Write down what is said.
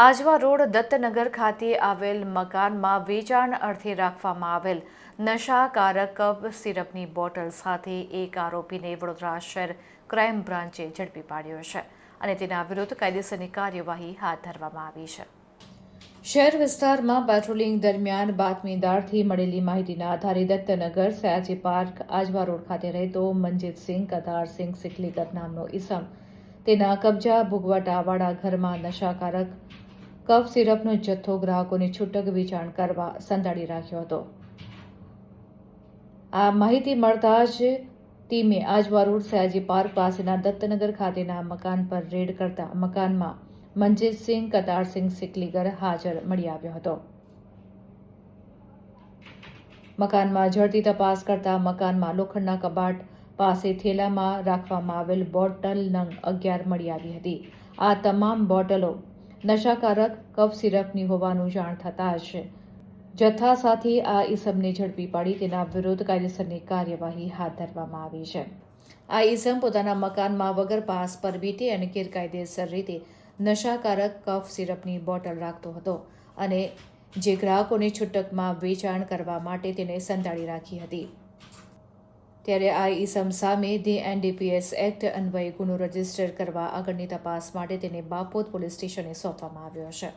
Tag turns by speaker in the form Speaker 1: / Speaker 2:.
Speaker 1: Ajwa road દત્તનગર ખાતે આવેલ મકાનમાં વેચાણ અર્થે રાખવામાં આવેલ નશાકારક સિરપની બોટલ સાથે એક આરોપીને વડોદરા શહેર ક્રાઇમ બ્રાન્ચે ઝડપી પાડ્યો છે અને તેના વિરુદ્ધ કાયદેસરની કાર્યવાહી હાથ ધરવામાં આવી છે. શહેર વિસ્તારમાં પેટ્રોલિંગ દરમિયાન બાતમીદારથી મળેલી માહિતીના આધારે દત્તનગર સયાજી પાર્ક આજવા રોડ ખાતે રહેતો મનજીતસિંહ કતારસિંહ સિકલીકર નામનો ઈસમ. તેના કબજા ભોગવટાવાળા ઘરમાં નશાકારક કફ સિરપનો જથ્થો ગ્રાહકોને છૂટક વેચાણ કરવા સંતાડી રાખ્યો હતો. આ માહિતી મળતા જ ટીમે આજવા રોડ સયાજી પાર્ક પાસેના દત્તનગર ખાતેના મકાન પર રેડ કરતા મકાનમાં મનજીતસિંહ, કતારસિંહ સિકલીગર હાજર મળી આવ્યો હતો. મકાનમાં ઝડપી તપાસ કરતા મકાનમાં લોખંડના કબાટ પાસે થેલામાં રાખવામાં આવેલ બોટલ નંગ અગિયાર મળી આવી હતી. આ તમામ બોટલો નશાકારક, કફ સિરપની હોવાનું જાણ થતાં જ જથ્થા સાથે આ ઈસમને ઝડપી પાડી તેના વિરુદ્ધ કાયદેસરની કાર્યવાહી હાથ ધરવામાં આવી છે. આ ઈસમ પોતાના મકાનમાં વગર પાસ પરમિટે અને ગેરકાયદેસર રીતે નશાકારક, કફ સિરપની બોટલ રાખતો હતો અને જે ગ્રાહકોને છૂટકમાં વેચાણ કરવા માટે તેને સંતાડી રાખી હતી. ત્યારે આ ઈસમ સામે ધી એનડીપીએસ એક્ટ અન્વયે ગુનો રજિસ્ટર કરવા આગળની તપાસ માટે તેને બાપોદ પોલીસ સ્ટેશને સોંપવામાં આવ્યો છે.